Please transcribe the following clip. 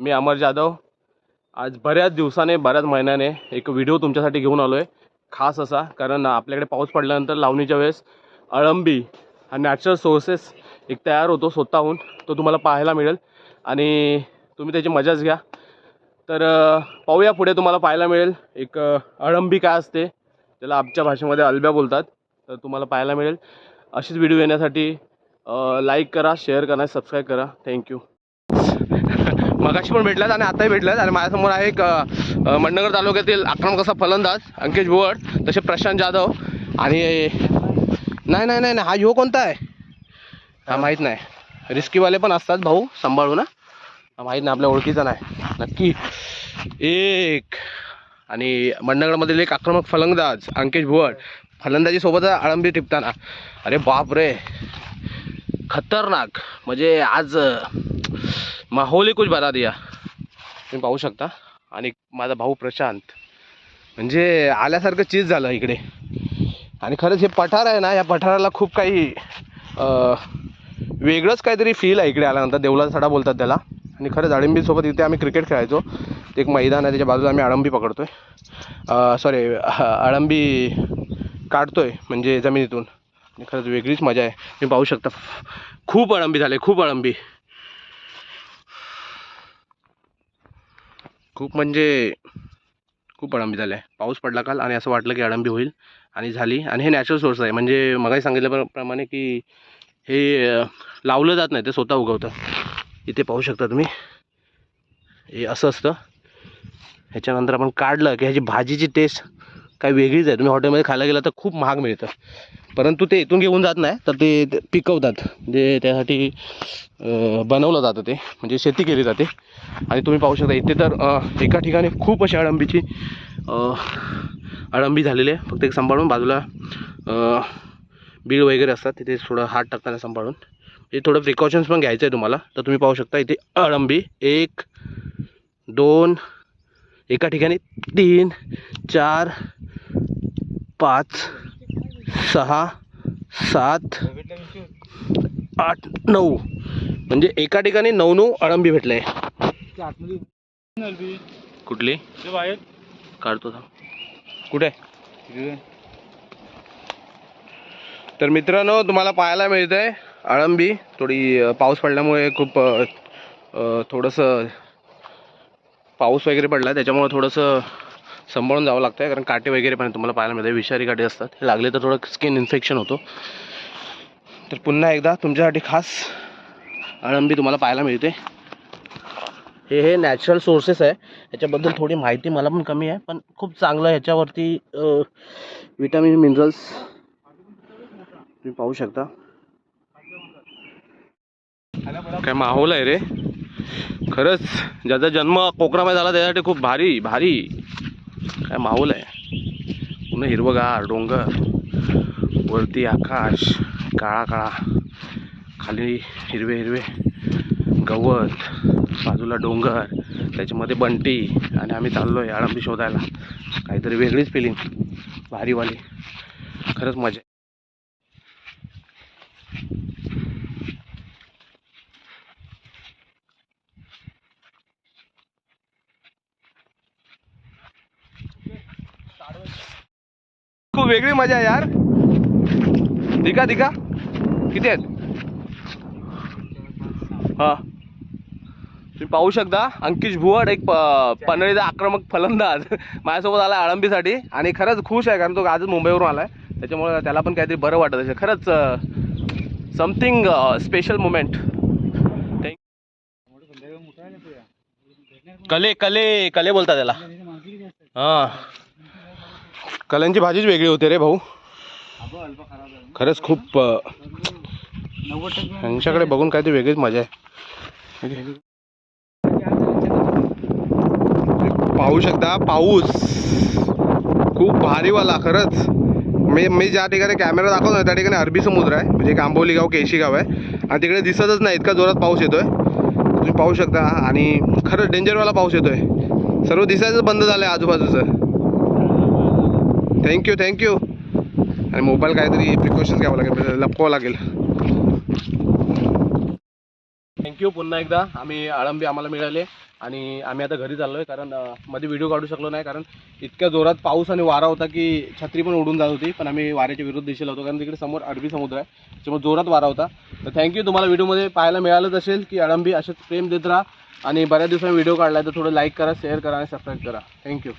मी अमर जाधव. आज बऱ्याच दिवसाने बऱ्याच महिन्याने एक व्हिडिओ तुमच्यासाठी घेऊन आलो आहे खास असा कारण आपल्याकडे पाऊस पडल्यानंतर लावणीच्या वेळेस अळंबी हा नॅचरल सोर्सेस एक तयार होतो स्वतःहून तो तुम्हाला पाहायला मिळेल. आणि तुम्ही त्याची मजाच घ्या. तर पाहूया पुढे तुम्हाला पाहायला मिळेल एक अळंबी काय असते त्याला आमच्या भाषेमध्ये अल्ब्या बोलतात. तर तुम्हाला पाहायला मिळेल. अशीच व्हिडिओ येण्यासाठी लाईक करा शेअर करा सबस्क्राईब करा. थँक्यू मगाशी पण भेटलात आणि आताही भेटलात. आणि माझ्यासमोर आहे एक मंडनगर तालुक्यातील आक्रमक असा फलंदाज अंकेश भुवड तसे प्रशांत जाधव आणि नाही नाही नाही नाही, हा ह्यो कोणता आहे? हा माहीत नाही. रिस्कीवाले पण असतात भाऊ सांभाळू ना हा माहीत नाही आपल्या ओळखीचा नाही. नक्की. एक. आणि मंडणगडमधील एक आक्रमक फलंदाज अंकेश भुवड फलंदाजीसोबत आळंबी टिपताना. अरे बाप रे खतरनाक. म्हणजे आज माहोल ही कुछ बता दिया. तुम्ही पाहू शकता. आणि माझा भाऊ प्रशांत. म्हणजे आल्यासारखं चीज झालं इकडे. आणि खरंच हे पठार आहे ना या पठाराला खूप काही वेगळंच काहीतरी फील आहे इकडे आल्यानंतर. देवला सडा बोलतात त्याला. आणि खरंच अळंबीसोबत इथे आम्ही क्रिकेट खेळायचो. एक मैदान आहे त्याच्या बाजूला आम्ही अळंबी आहे सॉरी अळंबी आहे म्हणजे जमिनीतून. आणि खरंच वेगळीच मजा आहे. तुम्ही पाहू शकता. खूप अळंबी झाले खूप अळंबी खूप म्हणजे खूप अळंबी आहे पाऊस पडला काल आणि असं वाटलं की अळंबी होईल आणि झाली. आणि हे नॅचरल सोर्स आहे. म्हणजे मगाही सांगितल्याप्रमाणे की हे लावलं जात नाही ते स्वतः उगवतं. इथे पाहू शकता तुम्ही. हे असं असतं. ह्याच्यानंतर आपण काढलं की ह्याची भाजीची टेस्ट काही वेगळीच आहे. तुम्ही हॉटेलमध्ये खायला गेला तर खूप महाग मिळतं. परंतु ते इथून घेऊन जात नाही तर ते पिकवतात. म्हणजे त्यासाठी बनवलं जातं ते. म्हणजे शेती केली जाते. आणि तुम्ही पाहू शकता इथे तर एका ठिकाणी खूप अशी अळंबीची अळंबी झालेली आहे. फक्त एक सांभाळून बाजूला अं, बीळ वगैरे असतात तिथे थोडं हात टाकताना सांभाळून. हे थोडं प्रिकॉशन्स पण घ्यायचं आहे तुम्हाला. तर तुम्ही पाहू शकता इथे अळंबी एक दोन एका ठिकाणी तीन चार पाच सहा सात आठ नऊ. म्हणजे एका ठिकाणी नऊ नऊ अळंबी भेटले. कुठली? बाहेर. काढतो. कुठे? तर मित्रांनो तुम्हाला पाहायला मिळतंय अळंबी थोडी पाऊस पडल्यामुळे खूप थोडंसं पाऊस वगैरे पडला. त्याच्यामुळे थोडंसं सांभाळून जावं लागतं आहे कारण काटे वगैरे पण तुम्हाला पाहायला मिळते विषारी काटे असतात. हे लागले तर थोडं स्किन इन्फेक्शन होतो. तर पुन्हा एकदा तुमच्यासाठी खास अळंबी तुम्हाला पाहायला मिळते. हे हे नॅचरल सोर्सेस आहे. याच्याबद्दल थोडी माहिती मला पण कमी आहे पण खूप चांगलं आहे. ह्याच्यावरती विटॅमिन मिनरल्स तुम्ही पाहू शकता. काय माहोल आहे रे. खरंच ज्याचा जन्म कोकणामध्ये झाला त्याच्यासाठी खूप भारी भारी. काय माहोल आहे? पूर्ण हिरवगार डोंगर वरती आकाश काळा काळा खाली हिरवे हिरवे गवत बाजूला डोंगर त्याच्यामध्ये बंटी आणि आम्ही चाललो आहे आळंबी शोधायला. काहीतरी वेगळीच फिलिंग भारीवाली. खरंच मजा. खूप वेगळी मजा आहे यार. दिका दिका किती आहेत? हा. तुम्ही पाहू शकता अंकिश भुवड एक प- पनळीचा आक्रमक फलंदाज. माझ्यासोबत आला आळंबीसाठी आणि खरंच खुश आहे कारण तो आजच मुंबईवरून आला आहे त्याच्यामुळे त्याला पण काहीतरी बरं वाटत असेल. खरंच समथिंग स्पेशल मुमेंट कले कले कले बोलता त्याला. हां. कल्यांची भाजीच वेगळी होते रे भाऊ. खरंच खूप यांच्याकडे बघून काहीतरी वेगळीच मजा आहे. पाहू शकता पाऊस. खूप भारीवाला खरंच. मी मी ज्या ठिकाणी कॅमेरा दाखवतो त्या ठिकाणी अरबी समुद्र आहे. म्हणजे आंबोली गाव केशी गाव आहे. आणि तिकडे दिसतच नाही इतका जोरात पाऊस येतोय. तुम्ही पाहू शकता. आणि खरंच डेंजरवाला पाऊस येतोय. सर्व दिसायचं बंद झालं आहे आजूबाजूचं. थँक्यू थँक्यू आणि मोबाईल काहीतरी प्रिकॉशन्स घ्यावं लागेल म्हणजे लपकावं लागेल. थँक्यू पुन्हा एकदा. आम्ही आळंबी आम्हाला मिळाले आणि आम्ही आता घरी चाललो आहे कारण मध्ये व्हिडिओ काढू शकलो नाही कारण इतक्या जोरात पाऊस आणि वारा होता की छत्री पण उडून जात होती. पण आम्ही वाऱ्याच्या विरुद्ध दिशेला होतो कारण तिकडे समोर अरबी समुद्र आहे. त्याच्यामुळे जोरात वारा होता. तर थँक्यू तुम्हाला व्हिडिओमध्ये पाहायला मिळालंच असेल की आळंबी असेच प्रेम देत राहा. आणि बऱ्याच दिवसांनी व्हिडिओ काढला तर थोडं लाईक करा शेअर करा आणि सबस्क्राईब करा. थँक्यू